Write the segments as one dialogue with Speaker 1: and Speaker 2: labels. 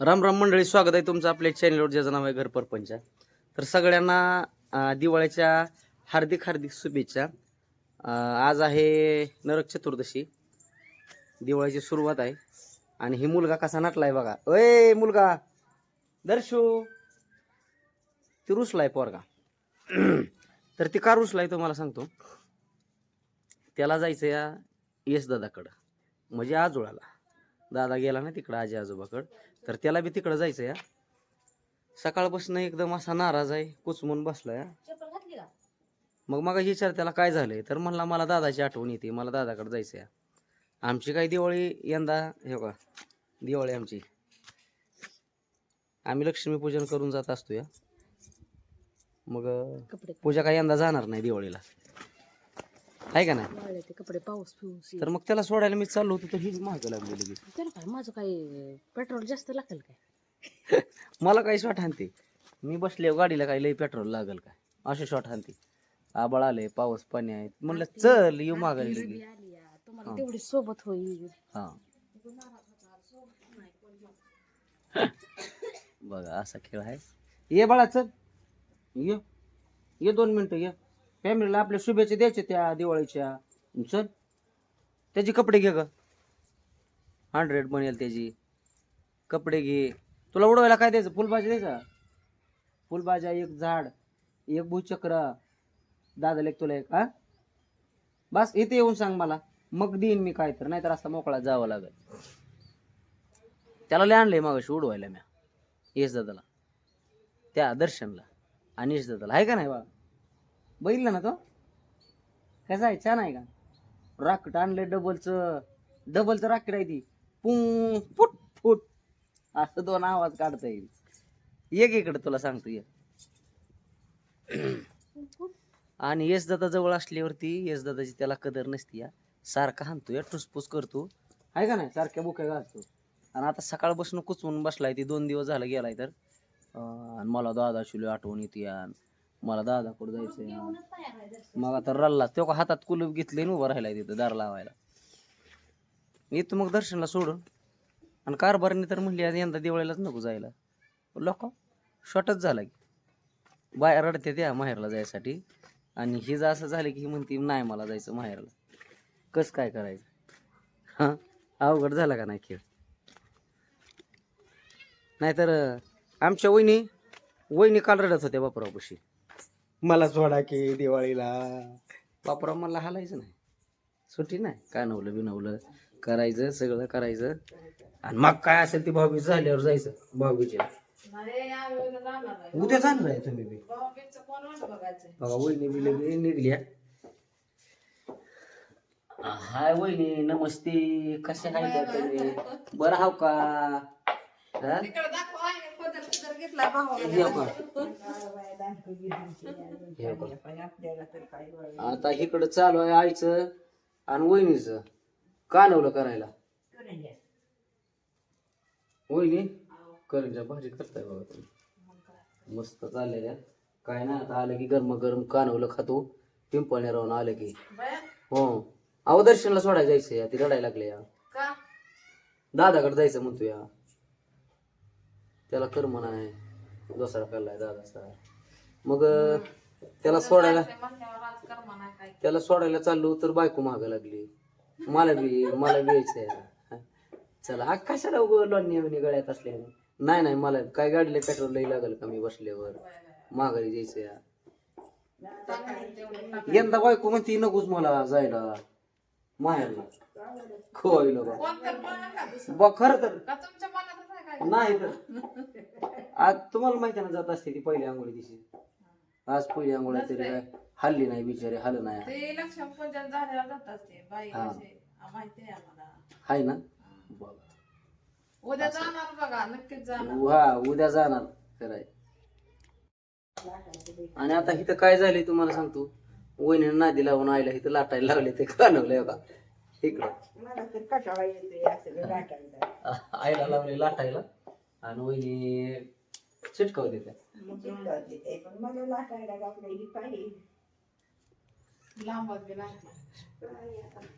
Speaker 1: राम राम मंडळी स्वागत आहे तुमचं आपल्या चॅनलवर ज्याचं नाव आहे घर परपंच. तर सगळ्यांना दिवाळीच्या हार्दिक हार्दिक शुभेच्छा. आज आहे नरक चतुर्दशी. दिवाळीची सुरुवात आहे. आणि ही मुलगा कसा नटलाय बघा. ओय मुलगा! दर्शू! ती रुसलाय पोरगा. तर ती का रुसलाय तुम्हाला सांगतो. त्याला जायचं या येस दादाकडं म्हणजे आजोळाला. दादा गेला ना तिकडं आजी आजोबाकडं. तर त्याला बी तिकडं जायचं या. सकाळपासून एकदम असा नाराज आहे कुचमून बसलाय. मग मग विचार त्याला काय झालंय तर म्हणला मला दादाची आठवण येते मला दादाकडे जायचं या. आमची काय दिवाळी यंदा हे का दिवाळी आमची. आम्ही लक्ष्मीपूजन करून जात असतो या. मग पूजा काय यंदा जाणार नाही दिवाळीला. आहे का नाही?
Speaker 2: वाळले ते कपडे पाऊस पिऊस
Speaker 1: तर मग त्याला सोडायला मी चाललो होतो तर हीच महाग लागली लगेच.
Speaker 2: त्याला काय माझं काय पेट्रोल जास्त लागेल काय?
Speaker 1: मला काही शॉट हाणते. मी बसले गाडीला काही लई पेट्रोल लागल काय? असे शॉट हाणते. आबाळ आले पाऊस पाणी आहे. म्हणलं चल येऊ मागायला
Speaker 2: हिरवी
Speaker 1: गेली
Speaker 2: आली या, तुम्हाला तेवढी सोबत होईल.
Speaker 1: हा. बघा असा खेळ आहे. ये बाळा चल. ये. ये दोन मिनिटं ये. फॅमिलीला आपल्या शुभेच्छा द्यायच्या त्या दिवाळीच्या. चल. त्याचे कपडे घे ग. हंड्रेड बनेल त्याची. कपडे घे. तुला उडवायला काय द्यायचं? फुलभाज्या द्यायचा? फुलभाज्या एक झाड एक भूचक्र. दादाला एक तुला एक हा? बस इथे येऊन सांग मला. मग देईन मी काय तर. नाहीतर असा मोकळा जावं लागेल. त्याला लय आणलंय मागाशी उडवायला म्या. येस दादाला. त्या दर्शनला. आणि दादाला. आहे का नाही बा बघितलं ना तो? कसा आहे? छान आहे का? राकेट आणलंय डबलचं डबलचं राकेट आहे ती. पुंग फुट फुट. असं दोन आवाज काढता येईल. एक इकडं तुला सांगतो ये आणि यश दादा जवळ असल्यावरती यश दादाची त्याला कदर नसती या सारखा हाणतो या. टुसपूस करतो. आहे का नाही? सारख्या बुक्या घालतो. आणि आता सकाळपासून कुचवून बसलाय ती दोन दिवस झाला गेलाय तर. आणि मला दादा शिलो आठवण येते या मला दादाकडे जायचं या मग आता रल्ला तो का हातात कुलूप घेतले आणि उभं राहिलाय तिथं दार लावायला. येतो मग दर्शनला सोडून आणि कारभारने तर म्हणली आज यंदा दिवाळीलाच नको जायला. लोक शॉर्टच झाला की. बाहेर रडते त्या माहेरला जायसाठी. आणि हे जर असं झालं की ही म्हणते नाही मला जायचं माहेरला. कसं काय करायचं? हां? अवघड झाला का नाही खेळ? नाहीतर आमच्या वहिनी वहिनी काल रडत होत्या बापरावपाशी मला सोडा की दिवाळीला. बापरा मला हालायचं नाही. सुट्टी नाही. कानवलं बिनवलं करायचं सगळं करायचं. आणि मग काय असेल ती भाऊबीज झाल्यावर जायचं भाऊबीच्या उद्या जाणार आहे तुम्ही बी. बघा वहिनी बी लगे निघल्या. हाय वहिनी नमस्ते. कसे आहे का तुम्ही? बरं हाव का? हा? आता इकडं चालू आहे आईचं आणि वहिनीचं. कानवलं करायला. वहिनी करंजा भाजी करताय बघा तुम्ही. मस्त चाललेल्या काय नाही आता आलं की गरम गरम कानवलं खातो. पिंपळणे राहून आलं की. हो. अहो दर्शनला सोडायला जायचं या ती रडायला लागले या दादाकडे जायचं म्हणतो या त्याला कर्म नाही दुसरा पेरलाय दादाचा. मग त्याला सोडायला त्याला सोडायला चाललो तर बायको माग लागली. मला बी मला बी यायचंय. चला हा कशाला लोणी गळ्यात असल्याने नाही नाही मला काय गाडीला पेट्रोल लई लागल का मी बसल्यावर? माघारी जायचं यंदा बायको म्हणती नकोच मला जायला. माहेरला. खोवायला. बा खरं तर नाही तर. आज तुम्हाला माहिती ना जात असते ती पहिली आंघोळी दिवशी. आज पहिली आंघोळ तरी काय हल्ली नाही बिचारे हल्ल नाही.
Speaker 3: ते झाल्यावर बाई
Speaker 1: हा.
Speaker 3: असे. माहिती आहे आम्हाला.
Speaker 1: हाय ना? बघा.
Speaker 3: उद्या जाणार बघा नक्कीच जाणार.
Speaker 1: हा उद्या जाणार कराय आणि आता इथं काय झालंय तुम्हाला सांगतो? वहिनी नादी लावून आईला इथं लाटायला लागले ते बघा आईला लावले लाटायला आणि वहिनी
Speaker 3: लांबच बी नाही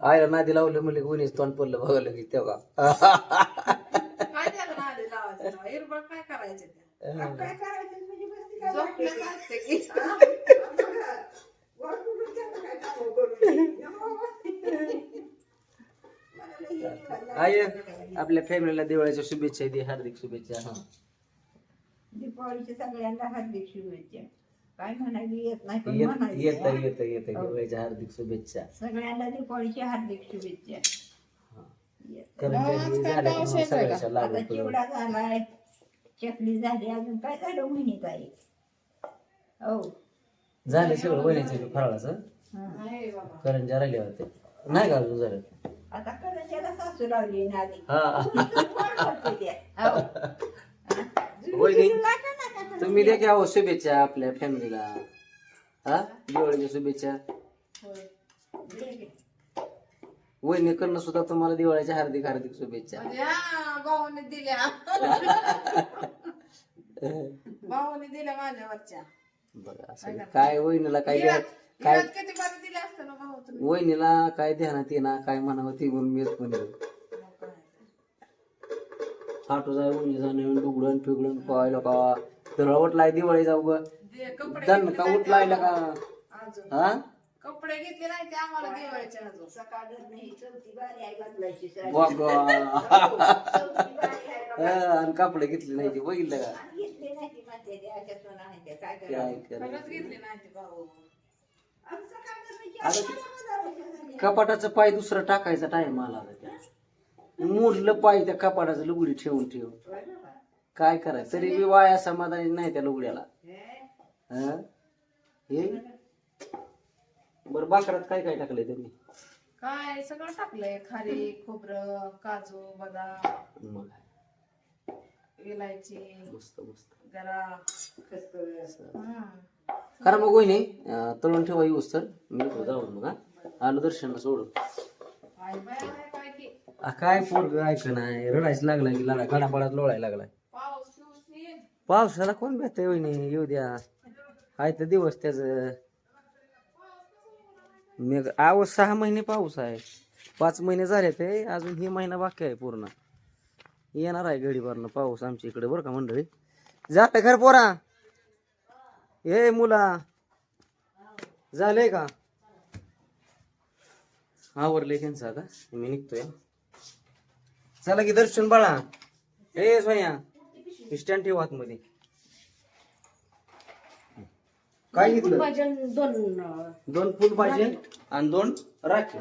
Speaker 1: आईला नादी लावलं म्हणले वहिनीच तोंड पडलं बघायला की तेव्हा
Speaker 3: काय त्याला नादी लावायचं हिरबळ काय करायचे ते.
Speaker 4: काय करायचं म्हणजे बसती काय
Speaker 3: झोपले
Speaker 4: वाटते?
Speaker 3: असते की
Speaker 4: हा? बघा. वर कुठून त्याचं काय कामं करून देईल.
Speaker 1: आई आपल्या फॅमिलीला दिवाळीच्या शुभेच्छा दे हार्दिक शुभेच्छा हा
Speaker 4: दीपावलीच्या सगळ्यांना हार्दिक शुभेच्छा काय म्हणायला येत नाही पण
Speaker 1: येत
Speaker 4: म्हणायचं
Speaker 1: येत. येत येत. दिवाळीच्या हार्दिक शुभेच्छा
Speaker 4: सगळ्यांना दीपावलीच्या हार्दिक शुभेच्छा. येत.
Speaker 1: करंज्या
Speaker 3: आज काय
Speaker 1: झाल्या की मग
Speaker 3: पाऊस येतोय का?
Speaker 1: सगळ्याच्या
Speaker 4: आता
Speaker 1: लागू करून.
Speaker 4: चिवडा झालाय चकली झाली अजून काय झालं महिनीत आहे हो
Speaker 1: झालं सगळं वहिनीचं फराळाचं
Speaker 4: हा.
Speaker 3: नाही बाबा
Speaker 1: करंजा राहिल्या होत्या नाही का अजून झालं
Speaker 4: आता करंजाला सासू लावली ना आधी
Speaker 1: हा.
Speaker 4: हो. हा.
Speaker 1: वहिनी. तुम्ही द्या की अहो शुभेच्छा आपल्या फॅमिलीला हा दिवाळीच्या शुभेच्छा
Speaker 4: गे.
Speaker 1: वहिनीकडनं सुद्धा तुम्हाला दिवाळीच्या हार्दिक हार्दिक शुभेच्छा
Speaker 3: भाऊने दिल्या भाऊने दिल्या माझ्यावरच्या
Speaker 1: बघा असं काय वहिनीला काय काय
Speaker 3: हिरात किती बारी दिल्या असतं ना भाऊ तुम्ही
Speaker 1: वहिनीला काय ध्यानात येणार काय म्हणावं ती म्हणून मीच
Speaker 3: काय.
Speaker 1: फाटू जाय उन्ही जाणं डुगडण फिगडण पाहायला का तर उठलाय दिवाळी जाऊ ग
Speaker 3: दे- कपडे
Speaker 1: दण
Speaker 3: घेतले
Speaker 1: का
Speaker 3: नाही
Speaker 1: उठलायला का
Speaker 3: अजून
Speaker 1: हा
Speaker 3: कपडे घेतले नाही ते आम्हाला दिवाळीचे अजून
Speaker 4: सकाळ नाही चौथी बारी आहे बदलायची साडी.
Speaker 1: वा वा.
Speaker 4: चौथी बारी आहे
Speaker 1: हा,
Speaker 4: बघा.
Speaker 1: आणि कपडे घेतले नाही ते बघितलं का
Speaker 4: आणि घेतली नाही ती म्हणते ते अशातून आहे ते काय
Speaker 1: काय
Speaker 4: करावं
Speaker 1: करायचं?
Speaker 3: खरंच घेतले नाही ते भाऊ
Speaker 4: आणि सकाळ दरम्यानची
Speaker 1: आता. कपाटाचं पाय दुसरं टाकायचा टाइम आला आता त्या. मोडलं पाय त्या कपाटाचं लुगडी ठेवून ठेवून. काय करायचं? तरी बी वाया समाधानी नाही त्या लुगड्याला.
Speaker 4: हे,
Speaker 1: बरं बाकरात काय काय टाकलंय तुम्ही
Speaker 3: काय सगळं टाकलंय. खारी खोबरं काजू बदाम
Speaker 1: मग
Speaker 3: इलायची
Speaker 1: मस्त मस्त.
Speaker 3: जरा.
Speaker 1: कारण मग वहिनी तळून ठेवा येऊस तर मी जाऊ जाऊन मग आलो दर्शन सोडून.
Speaker 3: काय
Speaker 1: पोरग ऐक नाही रडायच लागला की लाडा गडापडात लोळायला लागलाय. पावसाला कोण भेटत वहिनी? येऊ द्या. आहे तर दिवस त्याच. मेघ आव सहा महिने पाऊस आहे. पाच महिने झाले ते अजून ही महिना बाकी आहे पूर्ण. येणार आहे घडीभरनं पाऊस आमच्या इकडे बरं का मंडळी? जात घर पोरा. ए मुला. झालंय का? आवरले त्यांचं आता. मी निघतोय. चला की दर्शन बाळा. ए सोया स्टँड ठेव आतमध्ये. काय घेतलं?
Speaker 2: भजन दोन अं,
Speaker 1: दोन फुल पाहिजे आणि दोन राखी.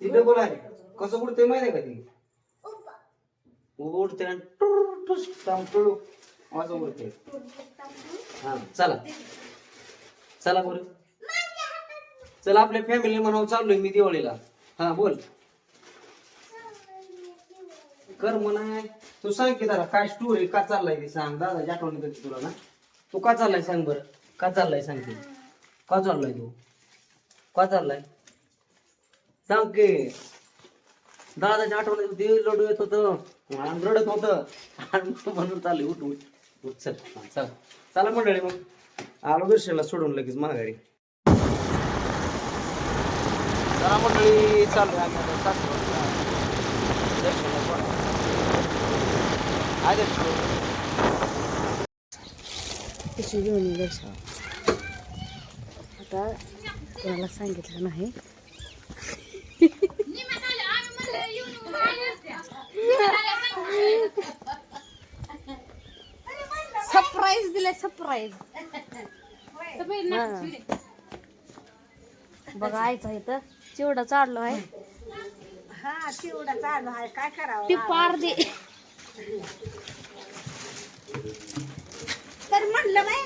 Speaker 1: ती डबल आहे कसं उडते माहिती आहे का ती? उडते आणि टुर टुस टाम टुळू असं उडते हा चला. चला बरं. चला आपल्या फॅमिली म्हणावं चाललोय मी दिवाळीला. हा बोल. कर म्हणा तू सांग की जरा काय स्टोरी का चाललाय ती सांग. दादा आठवण करते तुला ना. तू का चाललाय सांग बरं. का चाललाय सांग ते. का चाललाय तू? का चाललाय? सांग की. दादाच्या आठवणीत देव लढू येत होत. आणि रडत होत आणि म्हणून चालले उठ उठ चल. चल चला. चला मंडळी मग. आलो दर्शनला सोडून लगेच माघारी. चला मंडळी चालू आम्ही दर्शनला सोडायला. आहे दर्शन.
Speaker 2: घेऊन येईल आता कोणाला सांगितलं नाही. सरप्राईज दिलाय सरप्राईज बघा आयचं इथं चिवडा चाललो आहे.
Speaker 4: हा चिवडा चालू आहे. काय करावं
Speaker 2: ती पार दे
Speaker 4: तर म्हणलं बाय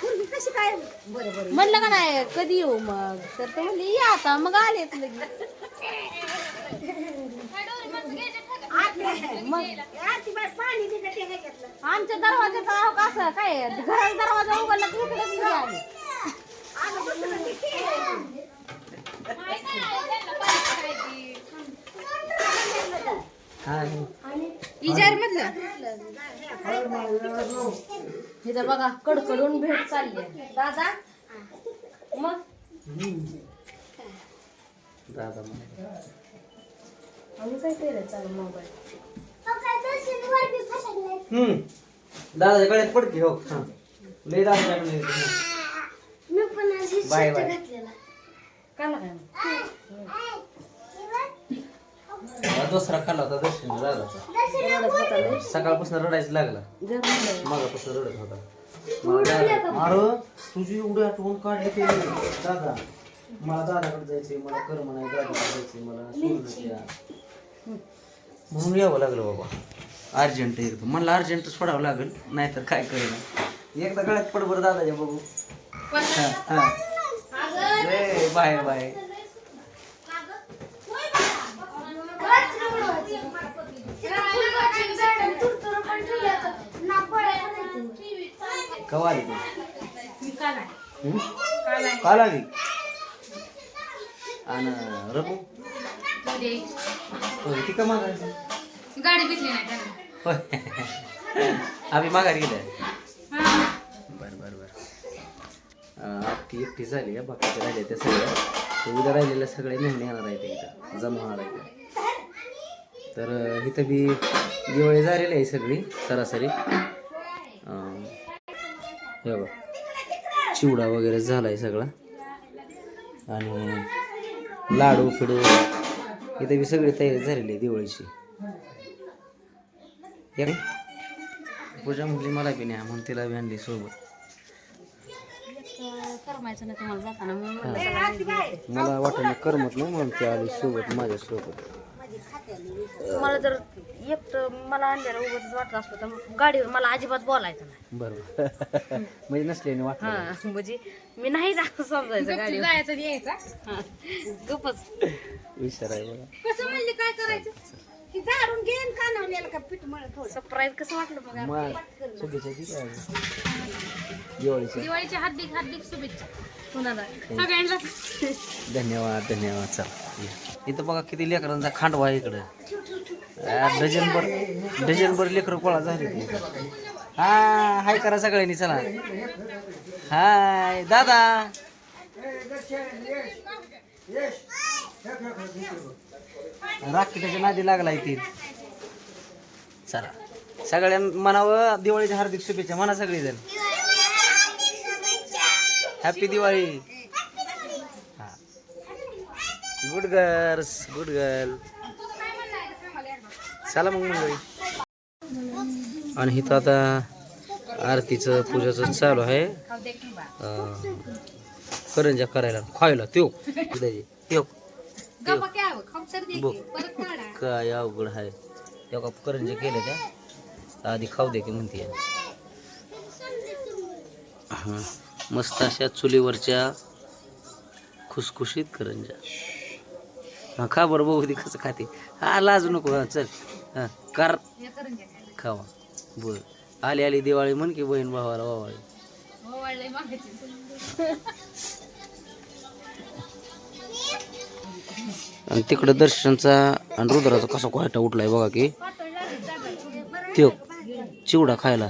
Speaker 4: पूर्वी कशी काय? बरं बरं.
Speaker 2: म्हणलं का नाही कधी येऊ मग? तर ते म्हणले या आता. मग आले लगेच. मग
Speaker 4: आरती बाई पाणी
Speaker 2: आमच्या दरवाजाचा अहो कसं काय घराचा दरवाजा उघडला की गेले आम्ही
Speaker 4: आलं.
Speaker 1: हा.
Speaker 2: इजार मधलं इथं बघा कडकडून भेट चालली आहे. दादा मग
Speaker 1: दादा.
Speaker 2: आम्ही काय केलं चालू मोबाईल
Speaker 1: हम्म. दादाच्या गळ्यात पडते हो हा लय दादाच्या बाय बाय? हा, दुसरा खाल्ला होता दर्शन दादाचा. सकाळपासून रडायचं लागला. मागापासून रडत होता. मला दादा- अरे तुझी एवढी आठवण काढली ते. दादा मला दादाकडे जायचंय मला कर म्हणाय दादाकडे जायचंय मला सोडून द्या. म्हणून यावं लागलं बाबा. अर्जंट एकदम म्हणलं अर्जंट सोडावं लागेल नाहीतर काय करेल एकदा गळ्यात पड बरं दादाच्या बघू. हा, हा. बाय बाय कवा आली तू? हम्म? काल आली. आणि रबू होय ती का
Speaker 3: गाडी भेटली नाही त्यांना.
Speaker 1: होय. आम्ही माघारी गेले बर बर बर. अं, ती एकटी झाली आहे बाकीचे राहिले त्या सगळ्या तर उद्या राहिलेल्या सगळे नेहमी येणार आहेत इथं जमा होणार आहेत तर अं, इथं बी दिवाळी झालेली आहे सगळी सरासरी. अं, हे बघ चिवडा वगैरे झालाय सगळा. आणि लाडू फिडू इथे बी सगळी तयारी झालेली आहे दिवाळीची. पूजा म्हटली मला बी न्या. म्हणून तिला बी आणली सोबत.
Speaker 2: नाही.
Speaker 1: मला वाटलं करमत नाही म्हणून ती आली सोबत माझ्या सोबत
Speaker 2: मला जर एकटं मला आणलेलं उगाच वाटत असलं तर गाडीवर मला अजिबात बोलायचं नाही.
Speaker 1: बरोबर. म्हणजे नसल्याने वाटलं
Speaker 2: हा म्हणजे मी नाही ना समजायचं गाडीवर.
Speaker 3: जायचं आणि यायचा.
Speaker 2: हा. गपच
Speaker 1: विचार आहे बघा.
Speaker 3: कसं म्हणले काय करायचं? की झाडून घेईन कानवलेलं का पीठ मळ
Speaker 2: सरप्राईज कसं वाटलं मग
Speaker 1: मग शुभेच्छा किती आहे. दिवाळीच्या.
Speaker 3: दिवाळीच्या हार्दिक हार्दिक शुभेच्छा.
Speaker 2: कुणाला?
Speaker 3: सगळ्यांना
Speaker 1: धन्यवाद धन्यवाद. चल इथं बघा किती लेकरांचा खांडवा आहे इकडं. डझनभर डझनभर लेकरं गोळा झाले ते. हा हाय करा सगळ्यांनी चला. हाय दादा. राखी नादी लागलाय ती. चला. सगळ्यां म्हणावं दिवाळीच्या हार्दिक शुभेच्छा. म्हणा सगळी जण happy Diwali good girls good girl चला मग मंडळी. आणि इथं आता आरतीचं पूजाचं चालू आहे. करंजा करायला. खायला त्यो. त्यो. बघ. काय अवघड आहे. त्या का करंजा केल्या त्या आधी खाऊ दे की म्हणते हं. मस्त अशा चुलीवरच्या खुसखुशीत करंजा. हा खा बरं बघू दे कसं खाते. हा लाजू नको हा चल. हा कर. खावा. बर आली आली दिवाळी म्हण की बहीण भावाला वावाळी आणि तिकडं दर्शनचा आणि रुद्राचा कसा कोयटा उठलाय बघा की. त्यो चिवडा खायला.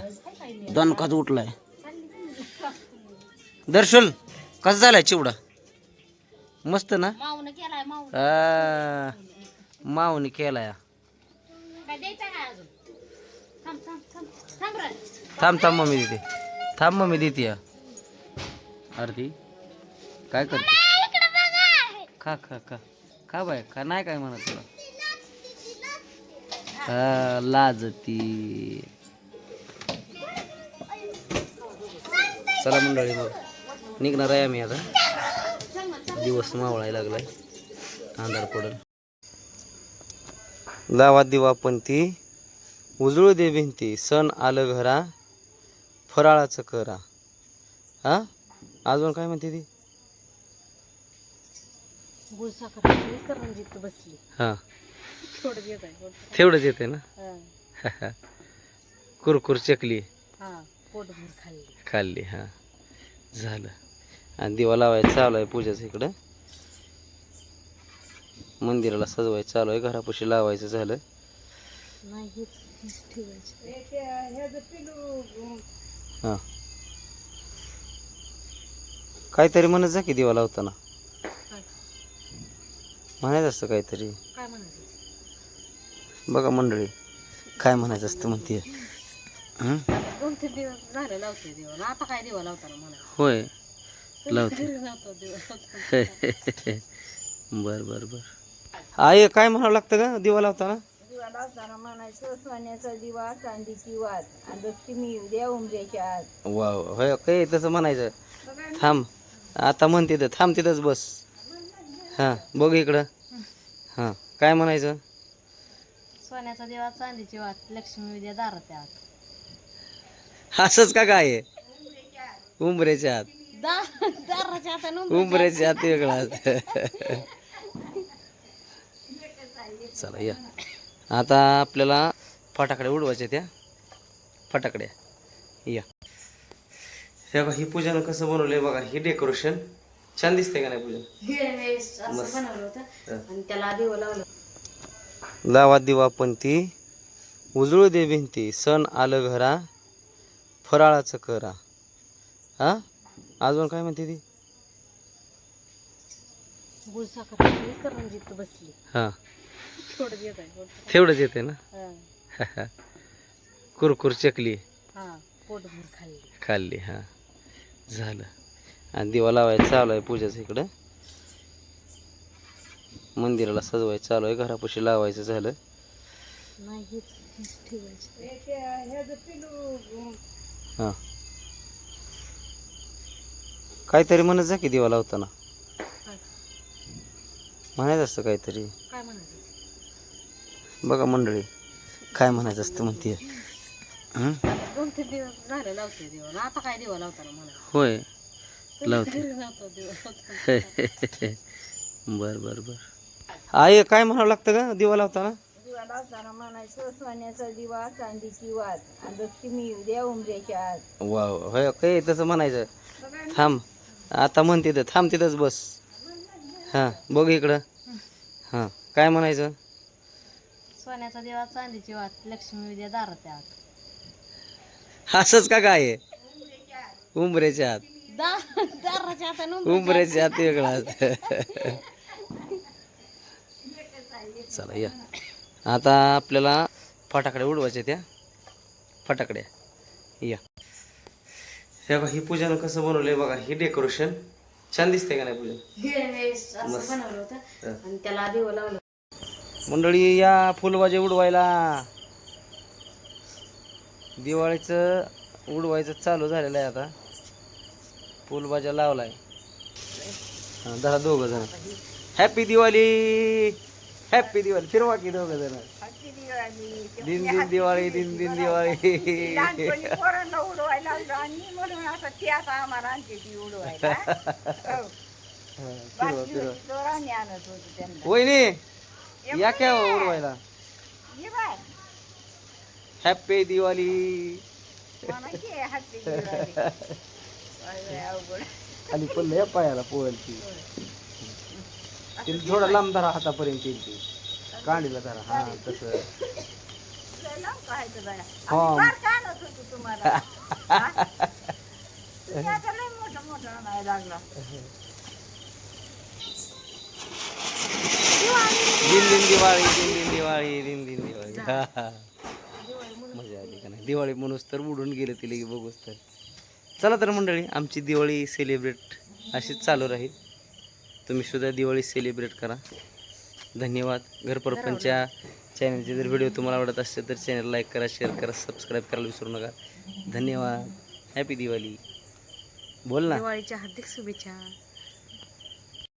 Speaker 1: दणकाच उठलाय. दर्शन कसा झालाय चिवडा? मस्त ना?
Speaker 2: माऊन केलाय. काय द्यायचं काय अजून? थांब थांब थांब. थांब रे.
Speaker 1: थांब थांब मम्मी देते. थांब मम्मी देते या. आरती काय करते? खा खा खा. खा बाय का नाही काय म्हणत तुला? हा, लाजती. चला मंडळी मग निघणार आहे आम्ही आता. दिवस मावळायला लागलाय. अंधार पडल. लावा दिवा पण ती. उजळू दे भिंती. सण आलं घरा. फराळाचं करा. हा? अजून काय म्हणते ती? हां.
Speaker 2: हा आहे
Speaker 1: तेवढंच येते ना? कुरकुर चकली.
Speaker 2: खाल्ली
Speaker 1: हां हा. झालं. आणि दिवा लावायचं चालू आहे पूजाचं इकडं. मंदिराला सजवायचं चालू आहे. घरापाशी लावायचं झालं. हा. काहीतरी म्हणत जा की दिवा लावताना. म्हणायचं असतं काहीतरी.
Speaker 2: काय म्हणायचं
Speaker 1: बघा मंडळी काय म्हणायचं असतं म्हणते हं?
Speaker 2: दोन तीन दिवस झाले लावते दिवा आता काय दिवा लावताना मला
Speaker 1: होय. लावते. बर बर बर. आई काय म्हणावं लागतं का दिवा लावताना?
Speaker 4: दिवा लावताना म्हणायचं सोन्याचा दिवा चांदीची आणि लक्ष्मी उमऱ्याच्या आत.
Speaker 1: वा वा. होय काय तसं म्हणायचं. थांब आता म्हण तिथं थांब तिथंच बस. हां बघ इकडं. हां काय म्हणायचं?
Speaker 2: सोन्याचा दिवा चांदीची वात लक्ष्मी विद्या दारात त्यात
Speaker 1: असंच का काय? आहे? उंबऱ्याच्या आत
Speaker 2: दाराच्या आता
Speaker 1: उंबऱ्याच्या आत वेगळं असतं. चला या. आता आपल्याला फटाकडे उडवायचे त्या. फटाकड्या या. हे बघा ही पूजन कसं बनवलंय बघा ही डेकोरेशन छान दिसतंय का नाही
Speaker 2: आणि त्याला दिवा लावलं.
Speaker 1: लावा दिवा पण ती. उजळू दे भिंती सण आलं घरा फराळाचं करा. हा? अजून काय म्हणते ती?
Speaker 2: गुळ साखर टाकली, करंजीत बसली.
Speaker 1: हा.
Speaker 2: थोडं येत आहे.
Speaker 1: तेवढंच येते ना?
Speaker 2: हा.
Speaker 1: कुरकुर चकली.
Speaker 2: हा पोटभर खाल्ली.
Speaker 1: खाल्ली हा. झालं. आणि दिवा लावायचं चालू आहे पूजाचं इकडं. मंदिराला सजवायचं चालू आहे घरापाशी लावायचं झालं.
Speaker 2: नाही हेच हेच ठेवायचं.
Speaker 1: हा. काहीतरी म्हणत जा की दिवा लावताना.
Speaker 2: काय?
Speaker 1: म्हणायचं असतं काहीतरी.
Speaker 2: काय म्हणायचं?
Speaker 1: बघा मंडळी काय म्हणायचं असतं म्हणते. हं?
Speaker 2: दोन तीन दिवस झाले लावते दिवा. आता काय दिवा लावताना
Speaker 1: होय. लावते
Speaker 2: घरी लावतो दिवा.
Speaker 1: बर बर बर. आई काय म्हणावं लागतं का दिवा लावताना?
Speaker 4: दिवा लावताना म्हणायचं सोन्याचा दिवा चांदीची वात आणि लक्ष्मी येऊ द्या उमऱ्याच्या आत.
Speaker 1: वा वा. होय काय तसं म्हणायचं. थांब आता म्हण तिथं थांब तिथंच बस. हां बघ इकडं. हां काय म्हणायचं?
Speaker 2: सोन्याचा दिवा चांदीची वात लक्ष्मी विद्या दारात त्यात
Speaker 1: असंच का काय? उंबऱ्याच्या आत.
Speaker 2: दा दाराच्या आता
Speaker 1: उंबऱ्याच्या आत. वेगळं असतं. चला या. आता आपल्याला फटाकडे उडवायचे त्या फटाकड्या या. हे बघा ही पूजन कसं बनवलंय बघा ही डेकोरेशन छान दिसतंय का नाही पूजन
Speaker 2: असं बनवलं होतं. आणि त्याला दिवा लावलं.
Speaker 1: मंडळी या फुलबाजे उडवायला. दिवाळीचं उडवायचं चालू झालेलं आहे आता. फुलबाजा लावलाय. हा, धरा दोघं जण. हॅपी दिवाळी हॅपी दिवाळी फिरवा की दोघं जण. दिन दिन दिवाळी दिन दिन दिवाळी.
Speaker 4: हो.
Speaker 1: फिरवा वहिनी! या काय उडवायला
Speaker 4: ये बाय.
Speaker 1: हॅपी दिवाळी खाली पडलं या पायाला पोळची तिला थोडा लांब धरा हातापर्यंत येईल ती. कांडीला धरा. हा तसं. हा.
Speaker 4: आम्ही फार का आणत होतो तुम्हाला हा? तुम्ही आता लय मोठं मोठं आणायला लागला
Speaker 1: दिन दिन दिवाळी दिन दिन दिवाळी दिन दिन दिवाळी. हा हा मजा आली का नाही? दिवाळी म्हणूस तर उडून गेलं तिला की बघूस तर. चला तर मंडळी आमची दिवाळी सेलिब्रेट अशीच चालू राहील. तुम्ही सुद्धा दिवाळी सेलिब्रेट करा. धन्यवाद. घरपरपंच्या चॅनलचे जर व्हिडिओ तुम्हाला आवडत असतील तर चॅनल लाईक करा शेअर करा सबस्क्राईब करायला विसरू नका. धन्यवाद. हॅपी दिवाळी. बोल ना.
Speaker 2: दिवाळीच्या हार्दिक शुभेच्छा.